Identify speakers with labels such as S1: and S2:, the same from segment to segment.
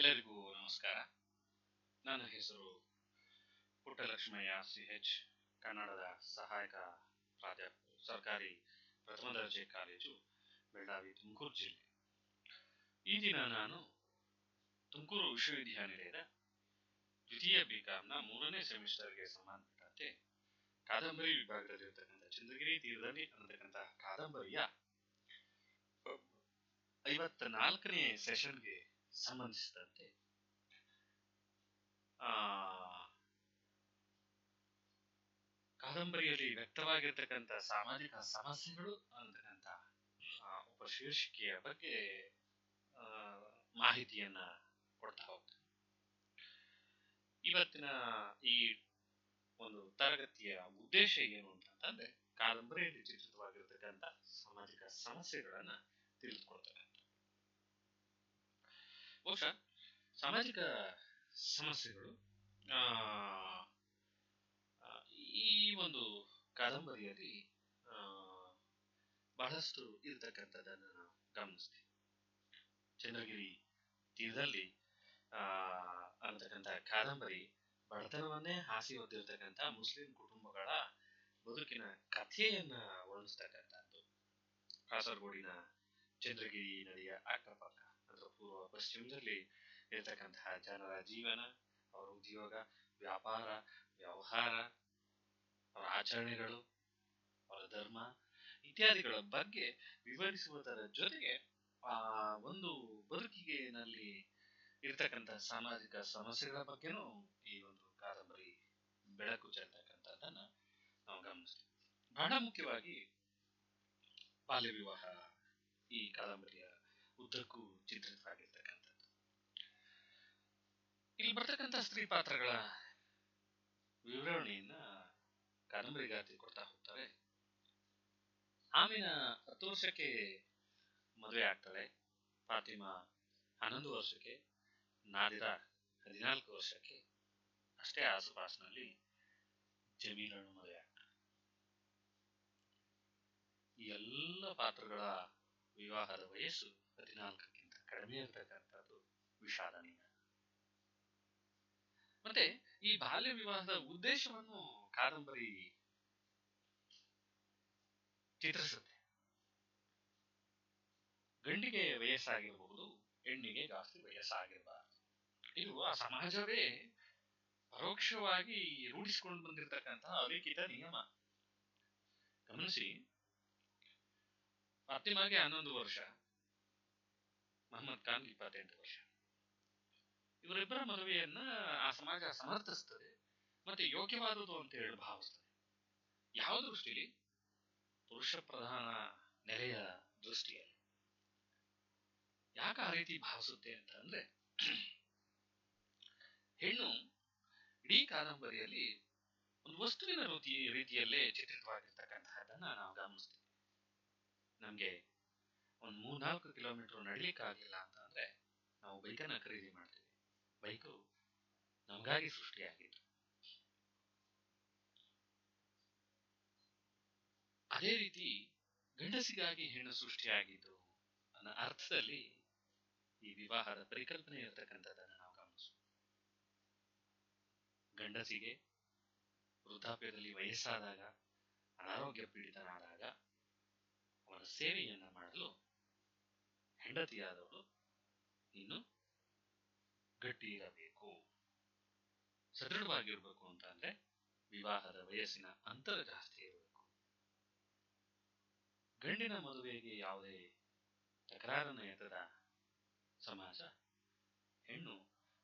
S1: ಎಲ್ಲರಿಗೂ ನಮಸ್ಕಾರ. ನನ್ನ ಹೆಸರು ಪುಟ್ಟಲಕ್ಷ್ಮಯ್ಯ, ಸಿ ಎಚ್ ಕನ್ನಡದ ಸಹಾಯಕ ಪ್ರಾಧ್ಯಾಪಕ ಸರ್ಕಾರಿ ಪ್ರಥಮ ದರ್ಜೆ ಕಾಲೇಜು, ಬೆಳಗಾವಿ, ತುಮಕೂರು ಜಿಲ್ಲೆ. ಈ ದಿನ ನಾನು ತುಮಕೂರು ವಿಶ್ವವಿದ್ಯಾನಿಲಯದ ದ್ವಿತೀಯ ಬಿ ಕಾಮ್ನ ಮೂರನೇ ಸೆಮಿಸ್ಟರ್ಗೆ ಸಂಬಂಧಪಟ್ಟಂತೆ ಕಾದಂಬರಿ ವಿಭಾಗದಲ್ಲಿರ್ತಕ್ಕಂಥ ಚಂದ್ರಗಿರಿ ತೀರದಲ್ಲಿ ಅನ್ನತಕ್ಕಂಥ ಕಾದಂಬರಿಯ ನಾಲ್ಕನೇ ಸೆಷನ್ಗೆ ಸಂಬಂಧಿಸಿದಂತೆ ಕಾದಂಬರಿಯಲ್ಲಿ ವ್ಯಕ್ತವಾಗಿರ್ತಕ್ಕಂಥ ಸಾಮಾಜಿಕ ಸಮಸ್ಯೆಗಳು ಅನ್ನತಕ್ಕಂಥ ಒಬ್ಬ ಶೀರ್ಷಿಕೆಯ ಬಗ್ಗೆ ಮಾಹಿತಿಯನ್ನ ಕೊಡ್ತಾ ಹೋಗ್ತದೆ ಇವತ್ತಿನ ಈ ಒಂದು ತರಗತಿಯ ಉದ್ದೇಶ ಏನು ಅಂತಂದ್ರೆ ಕಾದಂಬರಿಯಲ್ಲಿ ಚಿತ್ರಿತವಾಗಿರ್ತಕ್ಕಂಥ ಸಾಮಾಜಿಕ ಸಮಸ್ಯೆಗಳನ್ನ ತಿಳಿದುಕೊಳ್ತಕ್ಕಂಥ ಬಹುಶಃ ಸಾಮಾಜಿಕ ಸಮಸ್ಯೆಗಳು. ಈ ಒಂದು ಕಾದಂಬರಿಯಲ್ಲಿ ಬಹಳಷ್ಟು ಇರ್ತಕ್ಕಂಥದ್ದನ್ನು ನಾವು ಗಮನಿಸ್ತೀವಿ. ಚಂದ್ರಗಿರಿ ತೀರದಲ್ಲಿ ಆ ಅನ್ನತಕ್ಕಂಥ ಕಾದಂಬರಿ ಬಡತನವನ್ನೇ ಹಾಸಿ ಹೊತ್ತಿರ್ತಕ್ಕಂಥ ಮುಸ್ಲಿಂ ಕುಟುಂಬಗಳ ಬದುಕಿನ ಕಥೆಯನ್ನ ವರ್ಣಿಸ್ತಕ್ಕಂಥದ್ದು. ಕಾಸರಗೋಡಿನ ಚಂದ್ರಗಿರಿ ನದಿಯ ಅಕ್ಕಪಕ್ಕ. ಪೂರ್ವ ಪಶ್ಚಿಮದಲ್ಲಿ ಇರತಕ್ಕಂತಹ ಜನರ ಜೀವನ ಅವರ ಉದ್ಯೋಗ ವ್ಯಾಪಾರ ವ್ಯವಹಾರ ಅವರ ಆಚರಣೆಗಳು ಅವರ ಧರ್ಮ ಇತ್ಯಾದಿಗಳ ಬಗ್ಗೆ ವಿವರಿಸುವುದರ ಜೊತೆಗೆ ಆ ಒಂದು ಬದುಕಿಗೆನಲ್ಲಿ ನಲ್ಲಿ ಇರ್ತಕ್ಕಂಥ ಸಾಮಾಜಿಕ ಸಮಸ್ಯೆಗಳ ಬಗ್ಗೆನೂ ಈ ಒಂದು ಕಾದಂಬರಿ ಬೆಳಕು ಚೆಲ್ತಕ್ಕಂಥದ್ದನ್ನ ನಾವು ಗಮನಿಸ್ತೀವಿ. ಬಹಳ ಮುಖ್ಯವಾಗಿ ಬಾಲ್ಯ ವಿವಾಹ ಈ ಕಾದಂಬರಿಯ ಉದ್ದಕ್ಕೂ ಚಿತ್ರಿತವಾಗಿರ್ತಕ್ಕಂಥದ್ದು. ಇಲ್ಲಿ ಬರ್ತಕ್ಕಂಥ ಸ್ತ್ರೀ ಪಾತ್ರಗಳ ವಿವರಣೆಯನ್ನ ಕಾದಂಬರಿಗಾರ್ತಿ ಕೊಡ್ತಾ ಹೋಗ್ತಾರೆ. ಆಮಿನ ಹತ್ತು ವರ್ಷಕ್ಕೆ ಮದುವೆ ಆಗ್ತಾಳೆ. ಫಾತಿಮಾ ಹನ್ನೊಂದು ವರ್ಷಕ್ಕೆ, ನಾದಿರ ಹದಿನಾಲ್ಕು ವರ್ಷಕ್ಕೆ ಅಷ್ಟೇ ಆಸುಪಾಸಿನಲ್ಲಿ ಜಮೀಲನ್ನು ಮದುವೆ ಆಗ್ತಾಳೆ. ಈ ಎಲ್ಲ ಪಾತ್ರಗಳ ವಿವಾಹದ ವಯಸ್ಸು ಹದಿನಾಲ್ಕಕ್ಕಿಂತ ಕಡಿಮೆ ಇರತಕ್ಕಂಥದ್ದು ವಿಷಾದನೀಯ ಮತ್ತೆ ಈ ಬಾಲ್ಯ ವಿವಾಹದ ಉದ್ದೇಶವನ್ನು ಕಾದಂಬರಿ ಚಿತ್ರಿಸುತ್ತೆ ಗಂಡಿಗೆ ವಯಸ್ಸಾಗಿರಬಹುದು ಹೆಣ್ಣಿಗೆ ಜಾಸ್ತಿ ವಯಸ್ಸಾಗಿರಬಾರದು ಇದು ಆ ಸಮಾಜವೇ ಪರೋಕ್ಷವಾಗಿ ರೂಢಿಸಿಕೊಂಡು ಬಂದಿರತಕ್ಕಂತಹ ಅಲಿಖಿತ ನಿಯಮ ಗಮನಿಸಿ ಫಾತಿಮಾಗೆ ಹನ್ನೊಂದು ವರ್ಷ ಮಹಮ್ಮದ್ ಖಾನ್ ಇಪ್ಪತ್ತೆಂಟು ವರ್ಷ. ಇವರಿಬ್ಬರ ಮದುವೆಯನ್ನ ಆ ಸಮಾಜ ಸಮರ್ಥಿಸ್ತದೆ, ಮತ್ತೆ ಯೋಗ್ಯವಾದುದು ಅಂತ ಹೇಳಿ ಭಾವಿಸ್ತದೆ. ಯಾವ ದೃಷ್ಟಿಲಿ? ಪುರುಷ ಪ್ರಧಾನ ನೆಲೆಯ ದೃಷ್ಟಿಯಲ್ಲಿ. ಯಾಕೆ ಆ ರೀತಿ ಭಾವಿಸುತ್ತೆ ಅಂತ ಅಂದ್ರೆ, ಹೆಣ್ಣು ಇಡೀ ಕಾದಂಬರಿಯಲ್ಲಿ ಒಂದು ವಸ್ತುವಿನ ರೀತಿ ರೀತಿಯಲ್ಲೇ ಚಿತ್ರಿತವಾಗಿರ್ತಕ್ಕಂತಹದನ್ನ ನಾವು ಗಮನಿಸ್ತೀವಿ. ನಮ್ಗೆ ಒಂದ್ ಮೂರ್ನಾಲ್ಕು ಕಿಲೋಮೀಟರ್ ನಡೀಲಿಕ್ಕೆ ಆಗ್ಲಿಲ್ಲ ಅಂತ ಅಂದ್ರೆ ನಾವು ಬೈಕನ್ನ ಖರೀದಿ ಮಾಡ್ತೀವಿ. ಬೈಕು ನಮಗಾಗಿ ಸೃಷ್ಟಿಯಾಗಿತ್ತು. ಅದೇ ರೀತಿ ಗಂಡಸಿಗಾಗಿ ಹೆಣ್ಣು ಸೃಷ್ಟಿಯಾಗಿದ್ದು ಅನ್ನೋ ಅರ್ಥದಲ್ಲಿ ಈ ವಿವಾಹದ ಪರಿಕಲ್ಪನೆ ಇರತಕ್ಕಂಥದ್ದನ್ನು ನಾವು ಗಮನಿಸು. ಗಂಡಸಿಗೆ ವೃದ್ಧಾಪ್ಯದಲ್ಲಿ ವಯಸ್ಸಾದಾಗ, ಅನಾರೋಗ್ಯ ಪೀಡಿತನಾದಾಗ ಅವರ ಸೇವೆಯನ್ನ ಮಾಡಲು ಹೆಂಡತಿಯಾದವಳು ಇನ್ನು ಗಟ್ಟಿ ಇರಬೇಕು ಸದೃಢವಾಗಿರ್ಬೇಕು ಅಂತ ಅಂದ್ರೆ ವಿವಾಹದ ವಯಸ್ಸಿನ ಅಂತರ ಜಾಸ್ತಿ ಇರಬೇಕು. ಗಂಡಿನ ಮದುವೆಗೆ ಯಾವುದೇ ತಕರಾರನ್ನು ಎತ್ತದ ಸಮಾಜ ಹೆಣ್ಣು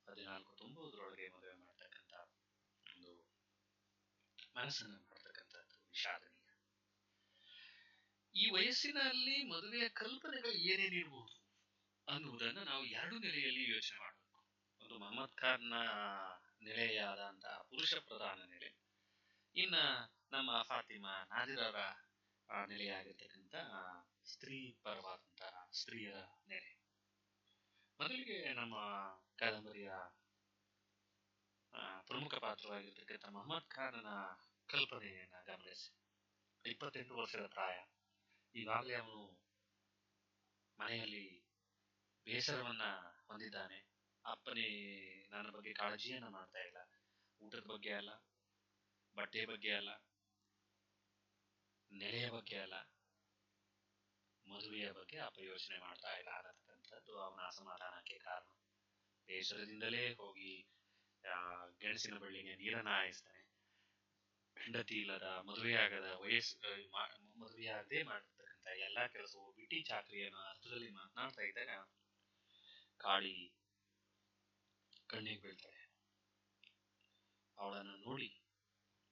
S1: ಹದಿನಾಲ್ಕು ತುಂಬುವುದರೊಳಗೆ ಮದುವೆ ಮಾಡ್ತಕ್ಕಂಥ ಒಂದು ಮನಸ್ಸನ್ನು ಮಾಡ್ತಕ್ಕಂಥದ್ದು ವಿಷಾದನೀಯ ಈ ವಯಸ್ಸಿನಲ್ಲಿ ಮದುವೆಯ ಕಲ್ಪನೆಗಳು ಏನೇನಿರಬಹುದು ಅನ್ನುವುದನ್ನು ನಾವು ಎರಡು ನೆಲೆಯಲ್ಲಿ ಯೋಚನೆ ಮಾಡಬೇಕು. ಒಂದು ಮೊಹಮ್ಮದ್ ಖಾನ್ನ ನೆಲೆಯಾದಂತಹ ಪುರುಷ ಪ್ರಧಾನ ನೆಲೆ. ಇನ್ನ ನಮ್ಮ ಫಾತಿಮಾ ನಾದಿರರ ನೆಲೆಯಾಗಿರ್ತಕ್ಕಂಥ ಸ್ತ್ರೀ ಪರವಾದಂತಹ ಸ್ತ್ರೀಯ ನೆಲೆ. ಮೊದಲಿಗೆ ನಮ್ಮ ಕಾದಂಬರಿಯ ಪ್ರಮುಖ ಪಾತ್ರವಾಗಿರ್ತಕ್ಕಂಥ ಮೊಹಮ್ಮದ್ ಖಾನನ ಕಲ್ಪನೆಯನ್ನ ಗಮನಿಸಿ. ಇಪ್ಪತ್ತೆಂಟು ವರ್ಷದ ಪ್ರಾಯ. ಈಗಾಗಲೇ ಅವನು ಮನೆಯಲ್ಲಿ ಬೇಸರವನ್ನ ಹೊಂದಿದ್ದಾನೆ. ಅಪ್ಪನೇ ನನ್ನ ಬಗ್ಗೆ ಕಾಳಜಿಯನ್ನ ಮಾಡ್ತಾ ಇಲ್ಲ. ಊಟದ ಬಗ್ಗೆ ಅಲ್ಲ, ಬಟ್ಟೆ ಬಗ್ಗೆ ಅಲ್ಲ, ನೆಲೆಯ ಬಗ್ಗೆ ಅಲ್ಲ, ಮದುವೆಯ ಬಗ್ಗೆ ಅಪ್ಪ ಯೋಚನೆ ಮಾಡ್ತಾ ಇಲ್ಲ ಅನ್ನತಕ್ಕಂಥದ್ದು ಅವನ ಅಸಮಾಧಾನಕ್ಕೆ ಕಾರಣ. ಬೇಸರದಿಂದಲೇ ಹೋಗಿ ಗೆಣಸಿನ ಬಳ್ಳಿಗೆ ನೀರನ್ನ ಹಾಯಿಸ್ತಾನೆ. ಹೆಂಡತಿ ಇಲ್ಲದ ಮದುವೆಯಾಗದ ವಯಸ್ಸು ಮದುವೆಯಾಗದೆ ಮಾಡಿರ್ತಕ್ಕಂಥ ಎಲ್ಲಾ ಬಿಟಿ ಬಿಟ್ಟಿ ಚಾಕ್ರಿಯನ್ನು ಅರ್ಥದಲ್ಲಿ ಮಾತನಾಡ್ತಾ ಇದ್ದಾಗ ಕಾಳಿ ಕಣ್ಣಿಗೆ ಬೀಳ್ತಾಳೆ. ಅವಳನ್ನು ನೋಡಿ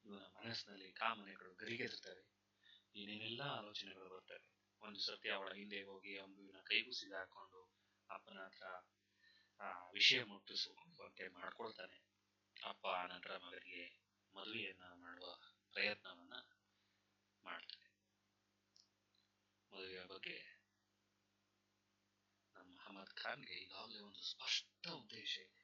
S1: ಇವನ ಮನಸ್ಸಿನಲ್ಲಿ ಕಾಮನೆಗಳು ಗರಿಗೆದಿರ್ತವೆ. ಏನೇನೆಲ್ಲ ಆಲೋಚನೆಗಳು ಬರ್ತವೆ. ಒಂದು ಸರ್ತಿ ಅವಳ ಹಿಂದೆ ಹೋಗಿ ಅಂಬುವಿನ ಕೈಗೂ ಹಾಕೊಂಡು ಅಪ್ಪನ ಹತ್ರ ಆ ವಿಷಯ ಮುಟ್ಟಿಸುವಂತೆ ಮಾಡ್ಕೊಳ್ತಾನೆ. ಅಪ್ಪ ನಂತರ ಮಗನಿಗೆ ಮದುವೆಯನ್ನ ಮಾಡುವ ಪ್ರಯತ್ನವನ್ನ ಮಾಡ್ತಾನೆ. ಮದುವೆಯ ಬಗ್ಗೆ ನಮ್ಮ ಅಹಮದ್ ಖಾನ್ಗೆ ಈಗಾಗಲೇ ಒಂದು ಸ್ಪಷ್ಟ ಉದ್ದೇಶ ಇದೆ.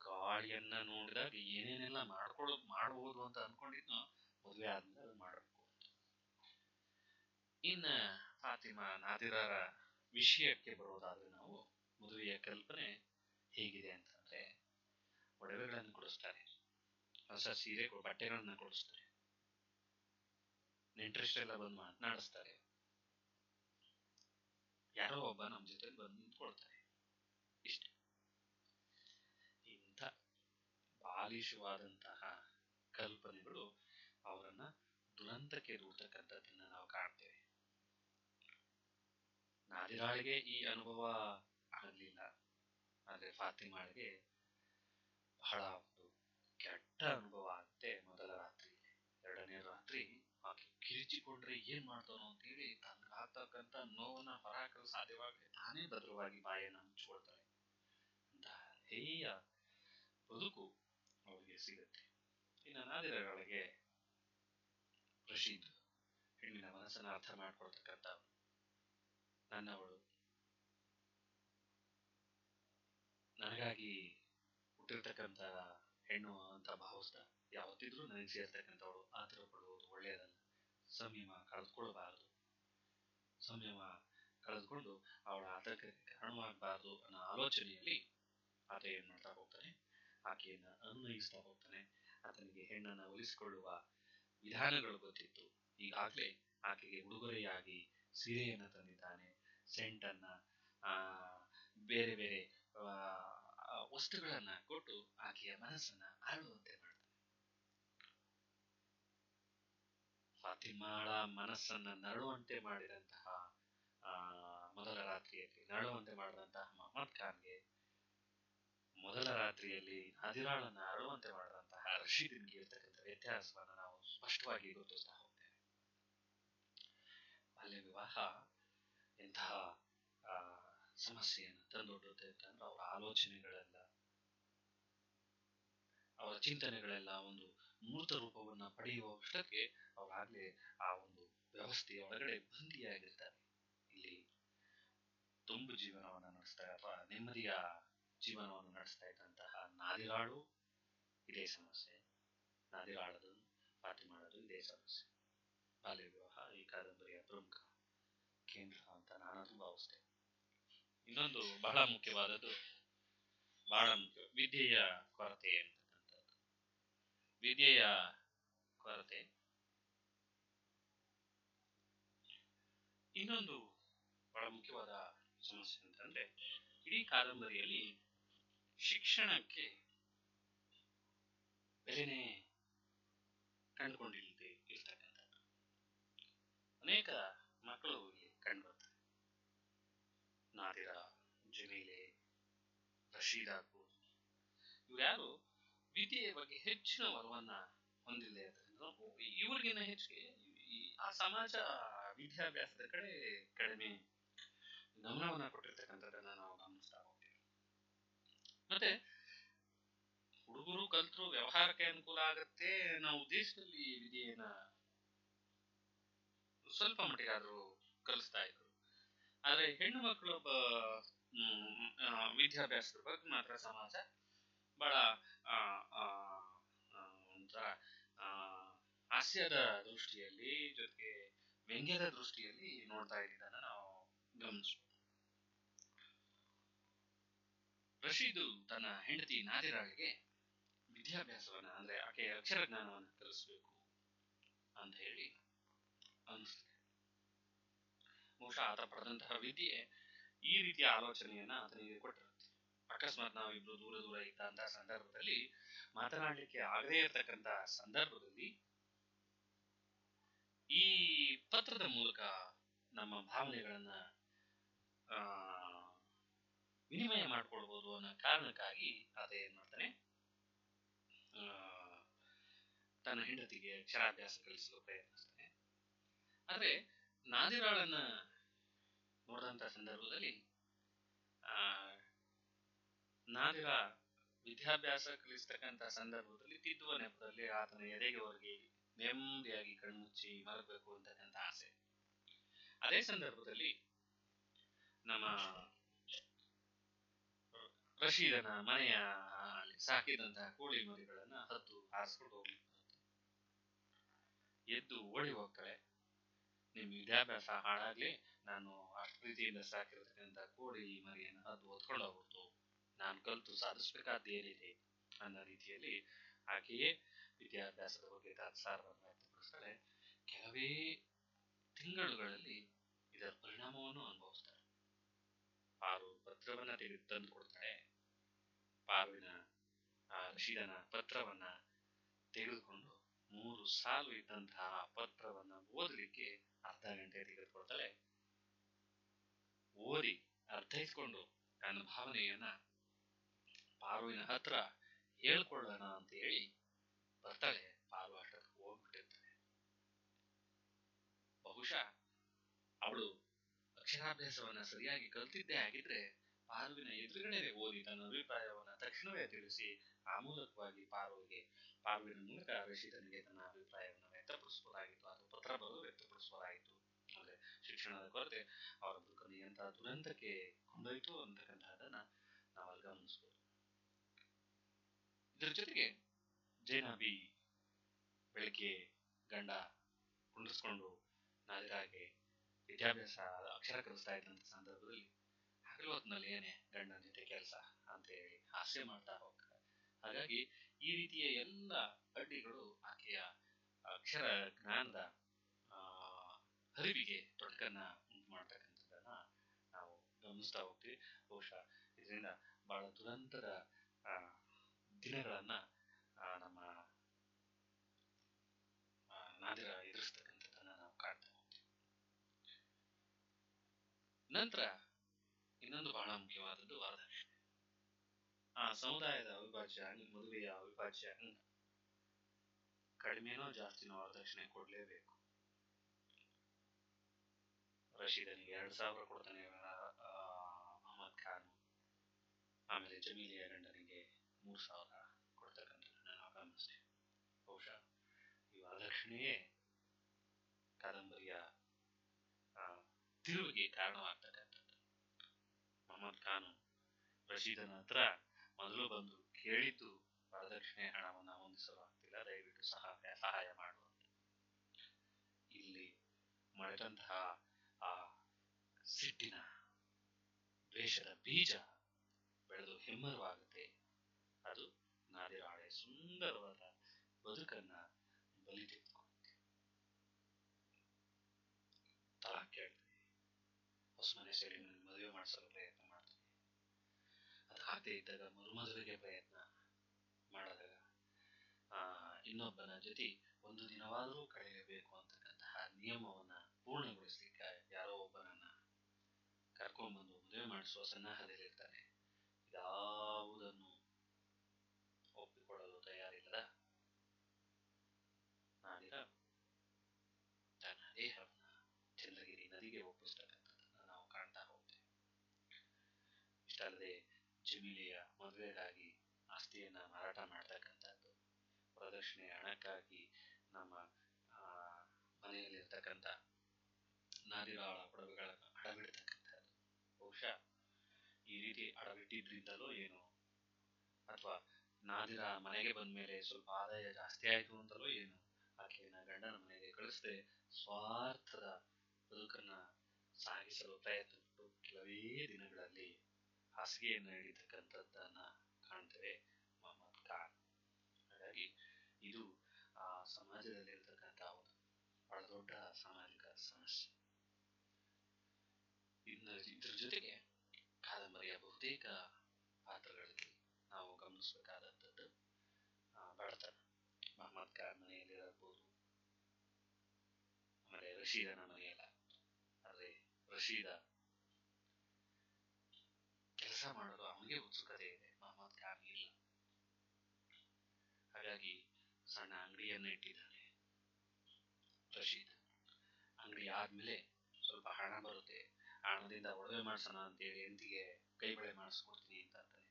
S1: ಗಾಳಿಯನ್ನ ನೋಡಿದಾಗ ಏನೇನೆಲ್ಲ ಮಾಡ್ಕೊಳ್ಳೋ ಮಾಡಬಹುದು ಅಂತ ಅನ್ಕೊಂಡಿದ್ನೋ ಮದುವೆ ಆದ್ಮೇಲೆ ಮಾಡಬೇಕು ಇನ್ನ ಫಾತಿಮಾ ನಾದಿರಾರ ವಿಷಯಕ್ಕೆ ಬರೋದಾದ್ರೆ ನಾವು ಮದುವೆಯ ಕಲ್ಪನೆ ಹೇಗಿದೆ ಅಂತಂದ್ರೆ ಒಡವೆಗಳನ್ನು ಕೊಡಿಸ್ತಾರೆ. ಹೊಸ ಸೀರೆ ಬಟ್ಟೆಗಳನ್ನ ಕೊಡಿಸ್ತಾರೆ. ನೆಂಟರಿಷ್ಟೆಲ್ಲ ಬಂದು ಮಾತನಾಡಿಸ್ತಾರೆ ಯಾರೋ ಒಬ್ಬ ನಮ್ಮ ಜೊತೆ ಬಂದು ನಿಂತ್ಕೊಳ್ತಾರೆ. ಇಷ್ಟೇ. ಇಂಥ ಬಾಲಿಶವಾದಂತಹ ಕಲ್ಪನೆಗಳು ಅವರನ್ನ ದುರಂತಕ್ಕೆ ದೂಡ್ತಕ್ಕಂಥದ್ದನ್ನ ನಾವು ಕಾಣ್ತೇವೆ. ನಾದಿರಾಳಿಗೆ ಈ ಅನುಭವ ಆಗಲಿಲ್ಲ. ಆದ್ರೆ ಫಾತಿಮಾಳಿಗೆ ಬಹಳ ಒಂದು ಕೆಟ್ಟ ಅನುಭವ ಆಗುತ್ತೆ ಮೊದಲ ರಾತ್ರಿ ಎರಡನೇ ರಾತ್ರಿ ಕಿರಿಚಿಕೊಂಡ್ರೆ ಏನ್ ಮಾಡ್ತಾನೋ ಅಂತೇಳಿ ತನಗಾಗ್ತಕ್ಕಂಥ ನೋವನ್ನ ಹೊರಹಾಕಲು ಸಾಧ್ಯವಾಗದೆ ತಾನೇ ಭದ್ರವಾಗಿ ಬಾಯನ್ನ ಮುಚ್ಚಿಕೊಳ್ತಾಳೆ ಅಂತ ಹೇಯ ಬದುಕು ಅವಳಿಗೆ ಸಿಗುತ್ತೆ. ಇನ್ನು ನಾದಿರಗಳಿಗೆ ರಶೀದ್ ಹೆಣ್ಣಿನ ಮನಸ್ಸನ್ನ ಅರ್ಥ ಮಾಡ್ಕೊಳ್ತಕ್ಕಂಥ ನನ್ನವಳು. ನನಗಾಗಿ ಹುಟ್ಟಿರ್ತಕ್ಕಂಥ ಹೆಣ್ಣು ಅಂತ ಭಾವಿಸ್ತಾ ಯಾವತ್ತಿದ್ರೂ ನನಗೆ ಸೇರ್ತಕ್ಕಂಥವಳು. ಆತರ ಪಡುವುದು ಒಳ್ಳೆಯದಲ್ಲ. ಸಂಯಮ ಕಳೆದುಕೊಳ್ಳಬಾರದು ಸಂಯಮ ಕಳೆದುಕೊಂಡು ಅವಳ ಆತಂಕಕ್ಕೆ ಕಾರಣವಾಗಬಾರದು ಅನ್ನೋ ಆಲೋಚನೆಯಲ್ಲಿ ಆತ ಏನ್ ಮಾಡ್ತಾ ಹೋಗ್ತಾನೆ. ಆಕೆಯನ್ನ ಅನ್ವಯಿಸ್ತಾ ಹೋಗ್ತಾನೆ. ಆತನಿಗೆ ಹೆಣ್ಣನ್ನ ಉಳಿಸಿಕೊಳ್ಳುವ ವಿಧಾನಗಳು ಗೊತ್ತಿತ್ತು. ಈಗಾಗಲೇ ಆಕೆಗೆ ಉಡುಗೊರೆಯಾಗಿ ಸೀರೆಯನ್ನ ತಂದಿದ್ದಾನೆ. ಸೆಂಟನ್ನ, ಆ, ಬೇರೆ ಬೇರೆ ವಸ್ತುಗಳನ್ನ ಕೊಟ್ಟು ಆಕೆಯ ಮನಸ್ಸನ್ನ ಆಳುವಂತೆ ಮಾಡ್ತಾನೆ. ಫಾತಿಮಾಳ ಮನಸ್ಸನ್ನ ನರಳುವಂತೆ ಮಾಡಿದಂತಹ ಮೊದಲ ರಾತ್ರಿಯಲ್ಲಿ ನರಳುವಂತೆ ಮಾಡಿದಂತಹ ಮೊಹಮ್ಮದ್ ಖಾನ್ಗೆ ಮೊದಲ ರಾತ್ರಿಯಲ್ಲಿ ನಾದಿರಾಳನ್ನ ಅರಳುವಂತೆ ಮಾಡಿದಂತಹ ರಶೀದಿನ್ಗೆ ಇರ್ತಕ್ಕಂಥ ವ್ಯತ್ಯಾಸವನ್ನು ನಾವು ಸ್ಪಷ್ಟವಾಗಿ ಗುರುತಿಸ್ತಾ ಹೋಗ್ತೇವೆ. ಬಾಲ್ಯ ವಿವಾಹ ಇಂತಹ ಸಮಸ್ಯೆಯನ್ನು ತಂದೊಡ್ಡುತ್ತೆ ಅಂತಂದ್ರೆ ಅವರ ಆಲೋಚನೆಗಳೆಲ್ಲ, ಅವರ ಚಿಂತನೆಗಳೆಲ್ಲ ಒಂದು ಮೂರ್ತ ರೂಪವನ್ನ ಪಡೆಯುವಷ್ಟಕ್ಕೆ ಅವಾಗಲೇ ಆ ಒಂದು ವ್ಯವಸ್ಥೆಯ ಒಳಗಡೆ ಬಂದಿಯಾಗಿರ್ತಾರೆ. ಇಲ್ಲಿ ತುಂಬು ಜೀವನವನ್ನು ನಡೆಸ್ತಾ ಅಥವಾ ನೆಮ್ಮದಿಯ ಜೀವನವನ್ನು ನಡೆಸ್ತಾ ಇದ್ದಂತಹ ನಾದಿರಾಳು ಇದೇ ಸಮಸ್ಯೆ. ನಾದಿರಾಳದು ಮಾಡೋದು ಇದೇ ಸಮಸ್ಯೆ. ಬಾಲ್ಯ ವಿವಾಹ ಈ ಕಾದಂಬರಿಯ ಪ್ರಮುಖ ಕೇಂದ್ರ ಅಂತ ನಾನದು ಭಾವಿಸ್ತೇನೆ. ಇನ್ನೊಂದು ಬಹಳ ಮುಖ್ಯವಾದದ್ದು ಬಹಳ ಮುಖ್ಯ. ವಿದ್ಯೆಯ ಕೊರತೆ ಅಂತಕ್ಕಂಥದ್ದು ವಿದ್ಯೆಯ ಕೊರತೆ. ಇನ್ನೊಂದು ಬಹಳ ಮುಖ್ಯವಾದ ಸಮಸ್ಯೆ ಅಂತಂದ್ರೆ, ಇಡೀ ಕಾದಂಬರಿಯಲ್ಲಿ ಶಿಕ್ಷಣಕ್ಕೆ ಬೆಲೆನೆ ಕಂಡುಕೊಂಡಿಲ್ಲದೆ ಇರ್ತಕ್ಕಂಥದ್ದು ಅನೇಕ ಮಕ್ಕಳು ಇಲ್ಲಿ ಕಂಡುಬರ್ತಾರೆ ನಾದಿರ, ಜಮೀಲೆ, ರಶೀದ್ ಇವ್ಯಾರು ವಿದ್ಯೆಯ ಬಗ್ಗೆ ಹೆಚ್ಚಿನ ಒಲವನ್ನ ಹೊಂದಿಲ್ಲ ಇವ್ರಿಗಿನ್ನ ಹೆಚ್ಚಿಗೆ ಆ ಸಮಾಜ ವಿದ್ಯಾಭ್ಯಾಸದ ಕಡೆ ಕಡಿಮೆ ಗಮನವನ್ನ ಕೊಟ್ಟಿರ್ತಕ್ಕಂಥದ್ದನ್ನ ನಾವು ಗಮನಿಸ್ತಾ ಹೋಗ್ತೀವಿ. ಮತ್ತೆ ಹುಡುಗರು, ಕಲ್ತರು ವ್ಯವಹಾರಕ್ಕೆ ಅನುಕೂಲ ಆಗತ್ತೆ ನಾವು ದೇಶದಲ್ಲಿ ವಿದ್ಯೆಯನ್ನ ಸ್ವಲ್ಪ ಮಟ್ಟಿಗಾದ್ರೂ ಕಲಿಸ್ತಾ ಇದ್ರು. ಆದ್ರೆ ಹೆಣ್ಣು ಮಕ್ಕಳು ವಿದ್ಯಾಭ್ಯಾಸದ ಬಗ್ಗೆ ಮಾತ್ರ ಸಮಾಜ ಬಹಳ ಒಂಥರ ಹಾಸ್ಯದ ದೃಷ್ಟಿಯಲ್ಲಿ ಜೊತೆಗೆ ವ್ಯಂಗ್ಯದ ದೃಷ್ಟಿಯಲ್ಲಿ ನೋಡ್ತಾ ಇದ್ದನ್ನ ನಾವು ಗಮನಿಸ್ಬೋದು. ರಶೀದು ತನ್ನ ಹೆಂಡತಿ ನಾದಿರಾಳಿಗೆ ವಿದ್ಯಾಭ್ಯಾಸವನ್ನ, ಅಂದ್ರೆ ಆಕೆಯ ಅಕ್ಷರ ಜ್ಞಾನವನ್ನು ಕಲಿಸಬೇಕು ಅಂತ ಹೇಳಿ ಅನಿಸ್ತದೆ ಬಹುಶಃ ಆತ ಪಡೆದಂತಹ ವಿದ್ಯೆ ಈ ರೀತಿಯ ಆಲೋಚನೆಯನ್ನ ಆತನಿಗೆ ಕೊಟ್ಟಿರುತ್ತೆ ಅಕಸ್ಮಾತ್ ನಾವಿಬ್ರು ದೂರ ದೂರ ಇದ್ದಂತಹ ಸಂದರ್ಭದಲ್ಲಿ ಮಾತನಾಡಲಿಕ್ಕೆ ಆಗದೇ ಇರತಕ್ಕಂತ ಸಂದರ್ಭದಲ್ಲಿ ಈ ಪತ್ರದ ಮೂಲಕ ನಮ್ಮ ಭಾವನೆಗಳನ್ನ ವಿನಿಮಯ ಮಾಡ್ಕೊಳ್ಬಹುದು ಅನ್ನೋ ಕಾರಣಕ್ಕಾಗಿ ಆತ ಏನ್ ಮಾಡ್ತಾನೆ ತನ್ನ ಹೆಂಡತಿಗೆ ಅಕ್ಷರಾಭ್ಯಾಸ ಕಲಿಸಲು ಪ್ರಯತ್ನಿಸ್ತಾನೆ. ಆದ್ರೆ ನಾದಿರಾಳನ್ನ ನೋಡಿದಂತ ಸಂದರ್ಭದಲ್ಲಿ, ಆ ನಾದಿರ ವಿದ್ಯಾಭ್ಯಾಸ ಕಲಿಸ್ತಕ್ಕಂಥ ಸಂದರ್ಭದಲ್ಲಿ ತಿದ್ದುವ ನೆಪದಲ್ಲಿ ಆತನ ಎದೆಗೆ ಹೊರಗೆ ನೆಮ್ಮದಿಯಾಗಿ ಕಣ್ಮುಚ್ಚಿ ಮಲಗಬೇಕು ಅಂತಕ್ಕಂಥ ಆಸೆ. ಅದೇ ಸಂದರ್ಭದಲ್ಲಿ ನಮ್ಮ ರಶೀದನ ಮನೆಯ ಸಾಕಿದಂತಹ ಕೋಳಿ ಮರಿಗಳನ್ನ ಹತ್ತು ಹಾರಿಸ್ಕೊಂಡು ಹೋಗ್ಲಿಕ್ಕೆ. ಎದ್ದು ಓಡಿ ಹೋಗ್ತಾಳೆ. ನಿಮ್ ವಿದ್ಯಾಭ್ಯಾಸ ಹಾಳಾಗ್ಲಿ, ನಾನು ಅಷ್ಟು ಪ್ರೀತಿಯಿಂದ ಸಾಕಿರತಕ್ಕಂಥ ಕೋಳಿ ಮರಿಯನ್ನು ಹದ್ದು ಹೊತ್ಕೊಂಡು ಹೋಗ್ಬಿಡ್ತು. ನಾನು ಕಲಿತು ಸಾಧಿಸ್ಬೇಕಾದ ಏನಿದೆ ಅನ್ನೋ ರೀತಿಯಲ್ಲಿ ಆಕೆಯೇ ವಿದ್ಯಾಭ್ಯಾಸದ ಬಗ್ಗೆ ತಾತ್ಸಾರವನ್ನು ವ್ಯಕ್ತಪಡಿಸ್ತಾಳೆ ಕೆಲವೇ ತಿಂಗಳುಗಳಲ್ಲಿ ಇದರ ಪರಿಣಾಮವನ್ನು ಅನುಭವಿಸ್ತಾಳೆ. ಪಾರು ಪತ್ರವನ್ನ ತೆಗೆದು ತಂದು ಕೊಡ್ತಾಳೆ. ಪಾರುವಿನ ಆ, ರಶೀದನ ಪತ್ರವನ್ನ ತೆಗೆದುಕೊಂಡು ಮೂರು ಸಾಲು ಇದ್ದಂತಹ ಪತ್ರವನ್ನ ಓದಲಿಕ್ಕೆ ಅರ್ಧ ಗಂಟೆ ತೆಗೆದುಕೊಳ್ತಾಳೆ. ಓದಿ ಅರ್ಥೈಸ್ಕೊಂಡು ತನ್ನ ಭಾವನೆಯನ್ನ ಪಾರುವಿನ ಹತ್ರ ಹೇಳ್ಕೊಳ್ಳೋಣ ಅಂತ ಹೇಳಿ ಬರ್ತಾಳೆ ಪಾರು ಅಷ್ಟೊತ್ತಿಗೆ ಹೋಗ್ಬಿಟ್ಟಿರ್ತಾಳೆ. ಬಹುಶಃ ಅವಳು ಅಕ್ಷರಾಭ್ಯಾಸವನ್ನ ಸರಿಯಾಗಿ ಕಲ್ತಿದ್ದೇ ಆಗಿದ್ರೆ ಪಾರುವಿನ ಎದುರುಗಡೆ ಓದಿ ತನ್ನ ಅಭಿಪ್ರಾಯವನ್ನ ತಕ್ಷಣವೇ ತಿಳಿಸಿ ಆ ಮೂಲಕವಾಗಿ ಪಾರುವಿಗೆ ಪಾರುವಿನ ಮೂಲಕ ರಶೀದನಿಗೆ ತನ್ನ ಅಭಿಪ್ರಾಯವನ್ನು ವ್ಯಕ್ತಪಡಿಸಬಹುದಾಗಿತ್ತು ಅಥವಾ ಪತ್ರ ಬರೆದು ವ್ಯಕ್ತಪಡಿಸಬಹುದಾಗಿತ್ತು ಅಂದ್ರೆ ಶಿಕ್ಷಣದ ಕೊರತೆ ಅವರ ಬದುಕನ್ನು ಎಂತಹ ದುರಂತಕ್ಕೆ ಕೊಂಡೊಯ್ತು ಅಂತಕ್ಕಂತಹದನ್ನ ನಾವು ಅಲ್ಲಿ ಗಮನಿಸಬಹುದು ಇದರ ಜೊತೆಗೆ ಜೈನಾಬಿ ಬೆಳಗ್ಗೆ ಗಂಡ ಕುಂಡಿಸ್ಕೊಂಡು ನಾದಿರಾಗೆ ವಿದ್ಯಾಭ್ಯಾಸ ಅಕ್ಷರ ಕಲಿಸ್ತಾ ಇದ್ದಂತ ಸಂದರ್ಭದಲ್ಲಿ ಹಗಲು ಹೊತ್ತಿನಲ್ಲಿ ಏನೇ ಗಂಡನ ಜೊತೆ ಕೆಲಸ ಅಂತ ಹೇಳಿ ಹಾಸ್ಯ ಮಾಡ್ತಾ ಹೋಗ್ತಾರೆ ಹಾಗಾಗಿ ಈ ರೀತಿಯ ಎಲ್ಲ ಅಡ್ಡಿಗಳು ಆಕೆಯ ಅಕ್ಷರ ಜ್ಞಾನದ ಹರಿವಿಗೆ ತೊಡಕನ್ನ ಉಂಟು ಮಾಡ್ತಕ್ಕಂಥದ್ದನ್ನ ನಾವು ಗಮನಿಸ್ತಾ ಹೋಗ್ತೀವಿ. ಬಹುಶಃ ಇದರಿಂದ ಬಹಳ ದುರಂತದ ದಿನಗಳನ್ನ ನಮ್ಮ ನಾದಿರ ಎದುರಿಸ್ತಕ್ಕಂಥದ್ದನ್ನು ನಾವು ಕಾಣ್ತಾ ಹೋಗ್ತೀವಿ. ನಂತರ ಇನ್ನೊಂದು ಬಹಳ ಮುಖ್ಯವಾದದ್ದು ವರದಕ್ಷಿಣೆ ಆ ಸಮುದಾಯದ ಅವಿಭಾಜ್ಯ ಮದುವೆಯ ಅವಿಭಾಜ್ಯ ಕಡಿಮೆನೋ ಜಾಸ್ತಿನೋ ವರದಕ್ಷಿಣೆ ಕೊಡ್ಲೇಬೇಕು. ರಶೀದನಿಗೆ ಎರಡು ಸಾವಿರ ಕೊಡ್ತಾನೆ ಅಹಮದ್ ಖಾನ್. ಆಮೇಲೆ ಜಮೀಲಿಯ ಗಂಡನಿಗೆ ಮೂರ್ ಸಾವಿರ ಕೊಡ್ತಕ್ಕಂಥದ್ದನ್ನ ನಾವು ಗಮನಿಸ್ತೀವಿ ಬಹುಶಃ ಈ ವರದಕ್ಷಿಣೆಯೇ ಕಾದಂಬರಿಯ ತಿರುವಿಗೆ ಕಾರಣವಾಗ್ತಕ್ಕಂಥದ್ದು ಮೊಹಮ್ಮದ್ ಖಾನ್ ರಶೀದನ ಹತ್ರ ಮೊದಲು ಬಂದು ಕೇಳಿದ್ದು ವರದಕ್ಷಿಣೆ ಹಣವನ್ನು ಹೊಂದಿಸಲು ಆಗ್ತಿಲ್ಲ, ದಯವಿಟ್ಟು ಸಹಾಯ ಸಹಾಯ ಮಾಡುವಂತ ಇಲ್ಲಿ ಮಳೆದಂತಹ ಆ ಸಿಟ್ಟಿನ ದ್ವೇಷದ ಬೀಜ ಬೆಳೆದು ಹೆಮ್ಮರವಾಗುತ್ತೆ. ಸುಂದರವಾದ ಬದುಕನ್ನ ಬಲಿ ತೆಗೆದುಕೊಳ್ಳುತ್ತೆ ಸೇರಿ ಮದುವೆ ಮಾಡಿಸಲು ಪ್ರಯತ್ನ ಮಾಡ್ತದೆ ಅದಾಗದೇ ಇದ್ದಾಗ ಮರುಮದುವೆಗೆ ಪ್ರಯತ್ನ ಮಾಡಿದಾಗ ಇನ್ನೊಬ್ಬನ ಜೊತೆ ಒಂದು ದಿನವಾದರೂ ಕಳೆಯಬೇಕು ಅಂತಕ್ಕಂತಹ ನಿಯಮವನ್ನ ಪೂರ್ಣಗೊಳಿಸಲಿಕ್ಕೆ ಯಾರೋ ಒಬ್ಬನನ್ನ ಕರ್ಕೊಂಡ್ಬಂದು ಮದುವೆ ಮಾಡಿಸುವ ಸನ್ನಾಹದಲ್ಲಿರ್ತಾನೆ. ಯಾವುದನ್ನು ಚಂದ್ರಗಿರಿ ಪುಸ್ತಕ ನಾವು ಕಾಣ್ತಾ ಹೋಗ್ತೇವೆ ಇಷ್ಟಲ್ಲದೆ ಜಮೀಲಿಯ ಮದುವೆಗಾಗಿ ಆಸ್ತಿಯನ್ನ ಮಾರಾಟ ಮಾಡ್ತಕ್ಕಂಥದ್ದು ಪ್ರದರ್ಶನೆ ಹಣಕ್ಕಾಗಿ ನಮ್ಮ ಮನೆಯಲ್ಲಿರ್ತಕ್ಕಂಥ ನಾರಿರಾಳ ಒಡವೆಗಳನ್ನು ಅಡವಿಡ್ತಕ್ಕಂಥದ್ದು. ಬಹುಶಃ ಈ ರೀತಿ ಅಡವಿಟ್ಟಿದ್ರಿಂದಲೋ ಏನು, ಅಥವಾ ನಾದಿರ ಮನೆಗೆ ಬಂದ ಮೇಲೆ ಸ್ವಲ್ಪ ಆದಾಯ ಜಾಸ್ತಿ ಆಯ್ತು ಅಂತಲೋ ಏನು, ಆಕೆಯನ್ನ ಗಂಡನ ಮನೆಗೆ ಕಳಿಸದೆ ಸ್ವಾರ್ಥದ ಬದುಕನ್ನ ಸಾಗಿಸಲು ಪ್ರಯತ್ನಪಟ್ಟು ಕೆಲವೇ ದಿನಗಳಲ್ಲಿ ಹಾಸಿಗೆಯನ್ನು ಹಿಡಿತಕ್ಕಂಥದ್ದನ್ನ ಕಾಣ್ತೇವೆ ಮೊಹಮ್ಮದ್ ಖಾನ್. ಹಾಗಾಗಿ ಇದು ಸಮಾಜದಲ್ಲಿರ್ತಕ್ಕಂಥ ಒಂದು ಬಹಳ ದೊಡ್ಡ ಸಾಮಾಜಿಕ ಸಮಸ್ಯೆ. ಇನ್ನು ಇದ್ರ ಜೊತೆಗೆ ಕಾದಂಬರಿಯ ಬಹುತೇಕ ಪಾತ್ರಗಳಲ್ಲಿ ನಾವು ಗಮನಿಸಬೇಕಾದಂಥದ್ದು ಬಡತನ. ಮೊಹಮ್ಮದ್ ಖಾನ್ ಮನೆಯಲ್ಲಿರಬಹುದು, ಆಮೇಲೆ ರಶೀದನ ಮನೆಯಲ್ಲ ರಶೀದ ಕೆಲಸ ಮಾಡಲು ಅವನಿಗೆ ಉತ್ಸುಕತೆ ಇದೆ ಮಹಮ್ಮದ್ ಖಾನ್ ಇಲ್ಲ ಹಾಗಾಗಿ ಸಣ್ಣ ಅಂಗಡಿಯನ್ನು ಇಟ್ಟಿದ್ದಾನೆ ರಶೀದ್ ಅಂಗಡಿ ಆದ್ಮೇಲೆ ಸ್ವಲ್ಪ ಹಣ ಬರುತ್ತೆ ಹಣದಿಂದ ಒಡವೆ ಮಾಡ್ಸೋಣ ಅಂತೇಳಿ ಹೆಂಡತಿಗೆ ಕೈ ಬಳೆ ಮಾಡಿಸ್ಕೊಡ್ತೀನಿ ಅಂತ ಅಂತಾನೆ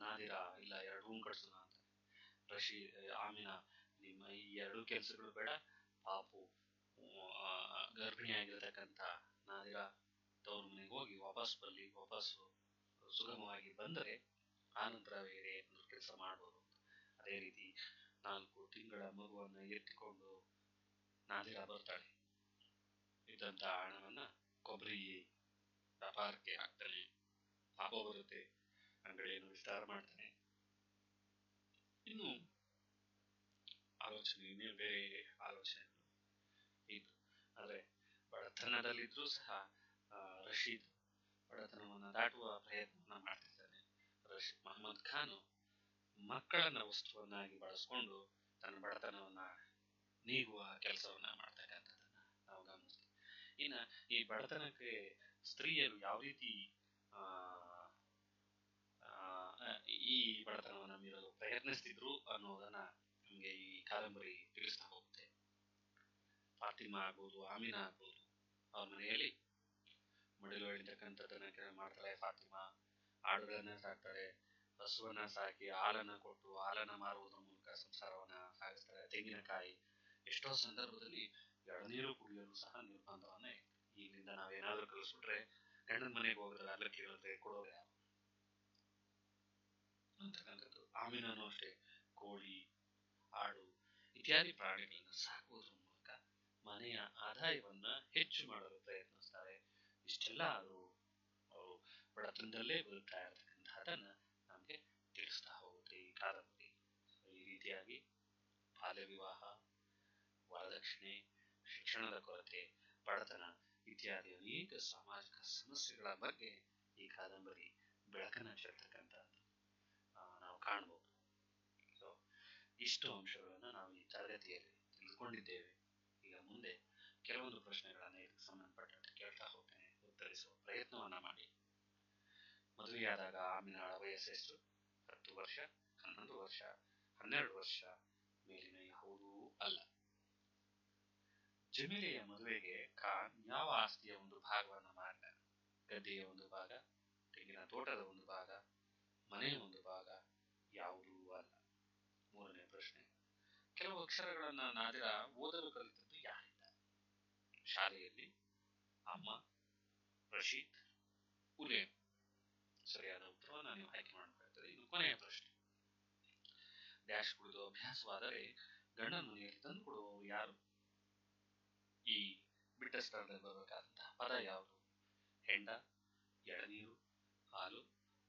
S1: ನಾದಿರ ಇಲ್ಲ ಎರಡು ರೂಮ್ ಕಟ್ಸೋಣ ಅಂತ ರಶೀದ್ ಆಮಿನ ನಿಮ್ಮ ಈ ಎರಡು ಕೆಲಸಗಳು ಬೇಡ ಪಾಪು ಗರ್ಭಿಣಿ ಗರ್ಭಿಣಿಯಾಗಿರ್ತಕ್ಕಂಥ ನಾದಿರ ತವರು ಮನೆಗೆ ಹೋಗಿ ವಾಪಸ್ ಬರಲಿ, ವಾಪಸ್ಸು ಸುಗಮವಾಗಿ ಬಂದರೆ ಆನಂತರ ಬೇರೆ ಏನಾದರೂ ಕೆಲಸ ಮಾಡ್ಬೋದು ಅದೇ ರೀತಿ ನಾಲ್ಕು ತಿಂಗಳ ಮಗುವನ್ನು ಎತ್ತಿಕೊಂಡು ನಾದಿರ ಬರ್ತಾಳೆ. ಇದ್ದಂಥ ಹಣವನ್ನು ಕೊಬ್ಬರಿ ವ್ಯಾಪಾರಕ್ಕೆ ಹಾಕ್ತಾನೆ. ಲಾಭ ಬರುತ್ತೆ. ಅಂಗಡಿಯನ್ನು ವಿಸ್ತಾರ ಮಾಡ್ತಾನೆ. ಇನ್ನು ಆಲೋಚನೆ ಇನ್ನೇನು ಬೇರೆ ಆಲೋಚನೆ ಇದು ಆದ್ರೆ ಬಡತನದಲ್ಲಿದ್ರೂ ಸಹ ರಶೀದ್ ಬಡತನವನ್ನ ದಾಟುವ ಪ್ರಯತ್ನವನ್ನು ಮಾಡ್ತಿದ್ದಾನೆ. ರಶೀದ್ ಮೊಹಮ್ಮದ್ ಖಾನ್ ಮಕ್ಕಳನ್ನ ವಸ್ತುವನ್ನಾಗಿ ಬಳಸ್ಕೊಂಡು ತನ್ನ ಬಡತನವನ್ನ ನೀಗುವ ಕೆಲಸವನ್ನ ಮಾಡ್ತಕ್ಕಂಥದ್ದನ್ನ ನಾವು ಗಮನಿಸ್ತೀವಿ. ಇನ್ನ ಈ ಬಡತನಕ್ಕೆ ಸ್ತ್ರೀಯರು ಯಾವ ರೀತಿ ಆ, ಈ ಬಡತನವನ್ನ ಮೀರಲು ಪ್ರಯತ್ನಿಸ್ತಿದ್ರು ಅನ್ನೋದನ್ನ ನಮ್ಗೆ ಈ ಕಾದಂಬರಿ ತಿಳಿಸ್ತಾ ಹೋಗುತ್ತೆ. ಫಾತಿಮಾ ಆಗ್ಬೋದು ಆಮಿನಾ ಆಗ್ಬೋದು ಅವ್ರ ಮನೆಯಲ್ಲಿ ಮಡಿಲು ಕೆಲವು ಕೆಲ ಮಾಡ್ತಾಳೆ ಫಾತಿಮಾ. ಆಡುಗಳನ್ನ ಸಾಕ್ತಾರೆ ಹಸುವನ್ನ ಸಾಕಿ, ಹಾಲನ್ನ ಕೊಟ್ಟು, ಹಾಲನ್ನ ಮಾರುವುದರ ಮೂಲಕ ಸಂಸಾರವನ್ನ ಸಾಗಿಸ್ತಾರೆ ತೆಂಗಿನಕಾಯಿ ಎಷ್ಟೋ ಸಂದರ್ಭದಲ್ಲಿ ಎಳನೀರು ಕುಡಿಯಲು ಸಹ ನಿರ್ಬಂಧವನ್ನ ಈಗಿನಿಂದ ನಾವೇನಾದ್ರೂ ಕಲಿಸ್ಬಿಟ್ರೆ ಗಂಡನ ಮನೆಗೆ ಹೋಗಿದ್ರೆ ಅಲ್ಲ ಕೇಳಿದ್ರೆ ಕೊಡೋರು ಯಾರು? ಅಂತಕ್ಕಂಥದ್ದು ಅಷ್ಟೇ. ಕೋಳಿ, ಆಡು ಇತ್ಯಾದಿ ಪ್ರಾಣಿಗಳನ್ನ ಮನೆಯ ಆದಾಯವನ್ನ ಹೆಚ್ಚು ಮಾಡಲು ಪ್ರಯತ್ನಿಸ್ತಾರೆ. ಇಷ್ಟೆಲ್ಲ ಅದು ಅವರು ಬಡತನದಲ್ಲೇ ಬದುಕ್ತಾ ಇರತಕ್ಕಂಥದನ್ನ ನಮಗೆ ತಿಳಿಸ್ತಾ ಹೋಗುತ್ತೆ ಈ ಕಾದಂಬರಿ ಈ ರೀತಿಯಾಗಿ ಬಾಲ್ಯ ವಿವಾಹ, ವರದಕ್ಷಿಣೆ, ಶಿಕ್ಷಣದ ಕೊರತೆ, ಬಡತನ ಇತ್ಯಾದಿ ಅನೇಕ ಸಾಮಾಜಿಕ ಸಮಸ್ಯೆಗಳ ಬಗ್ಗೆ ಈ ಕಾದಂಬರಿ ಬೆಳಕನ್ನ ಚೆಲ್ತಕ್ಕಂಥದ್ದು ನಾವು ಕಾಣ್ಬೋದು. ಸೊ ಇಷ್ಟು ಅಂಶಗಳನ್ನ ನಾವು ಈ ತರಗತಿಯಲ್ಲಿ ತಿಳಿದುಕೊಂಡಿದ್ದೇವೆ. ಈಗ ಮುಂದೆ ಕೆಲವೊಂದು ಪ್ರಶ್ನೆಗಳನ್ನು ಇದಕ್ಕೆ ಸಂಬಂಧಪಟ್ಟಂತೆ ಕೇಳ್ತಾ ಹೋಗ್ತೇನೆ. ಉತ್ತರಿಸುವ ಪ್ರಯತ್ನವನ್ನ ಮಾಡಿ. ಮದುವೆಯಾದಾಗ ಆಮಿನಾಳ ವಯಸ್ಸೆಷ್ಟು? ಹತ್ತು ವರ್ಷ? ಹನ್ನೊಂದು ವರ್ಷ? ಹನ್ನೆರಡು ವರ್ಷ? ಮೇಲಿನ ಯಾವುದೂ ಅಲ್ಲ. ಜಮೀಲೆಯ ಮದುವೆಗೆ ಖಾನ್ ಯಾವ ಆಸ್ತಿಯ ಒಂದು ಭಾಗವನ್ನ ಮಾರಿದ? ಗದ್ದೆಯ ಒಂದು ಭಾಗ? ತೆಂಗಿನ ತೋಟದ ಒಂದು ಭಾಗ? ಮನೆಯ ಒಂದು ಭಾಗ? ಯಾವುದೂ ಅಲ್ಲ. ಮೂರನೇ ಪ್ರಶ್ನೆ. ಕೆಲವು ಅಕ್ಷರಗಳನ್ನ ನಾದಿರ ಓದಲು ಕಲಿತದ್ದು ಶಾಲೆಯಲ್ಲಿ ಅಮ್ಮ, ರಶೀದ್ ಉಲೇಮ್ ಸರಿಯಾದ ಉತ್ತರವನ್ನು ನೀವು ಆಯ್ಕೆ ಮಾಡಬೇಕಾಗ್ತದೆ ಇದು ಕೊನೆಯ ಪ್ರಶ್ನೆ. ಡ್ಯಾಶ್ ಕುಡಿದು ಅಭ್ಯಾಸವಾದರೆ ಗಂಡನ ಮನೆಯಲ್ಲಿ ತಂದು ಕೊಡುವವರು ಯಾರು? ಈ ಬಿಟ್ಟ ಸ್ಥಳದಲ್ಲಿ ಬರಬೇಕಾದಂತಹ ಪದ ಯಾವುದು? ಹೆಂಡ, ಎಳನೀರು, ಹಾಲು,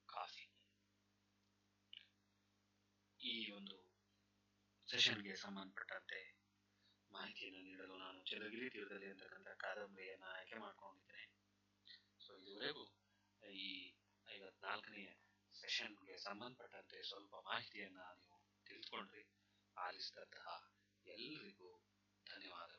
S1: ಕಾಫಿ. ಈ ಒಂದು ಸೆಷನ್ಗೆ ಸಂಬಂಧಪಟ್ಟಂತೆ ಮಾಹಿತಿಯನ್ನು ನೀಡಲು ನಾನು ಚೆಲುಗಿರಿ ತೀರದಲ್ಲಿ ಅಂತಕ್ಕಂಥ ಕಾದಂಬರಿಯನ್ನು ಆಯ್ಕೆ ಮಾಡ್ಕೊಂಡಿದ್ದೇನೆ. ಸೊ ಇದುವರೆಗೂ ಈ ಐವತ್ನಾಲ್ಕನೆಯ ಸೆಷನ್ಗೆ ಸಂಬಂಧಪಟ್ಟಂತೆ ಸ್ವಲ್ಪ ಮಾಹಿತಿಯನ್ನ ನೀವು ತಿಳಿದುಕೊಂಡ್ರಿ. ಆಲಿಸಿದಂತಹ ಎಲ್ಲರಿಗೂ ಧನ್ಯವಾದ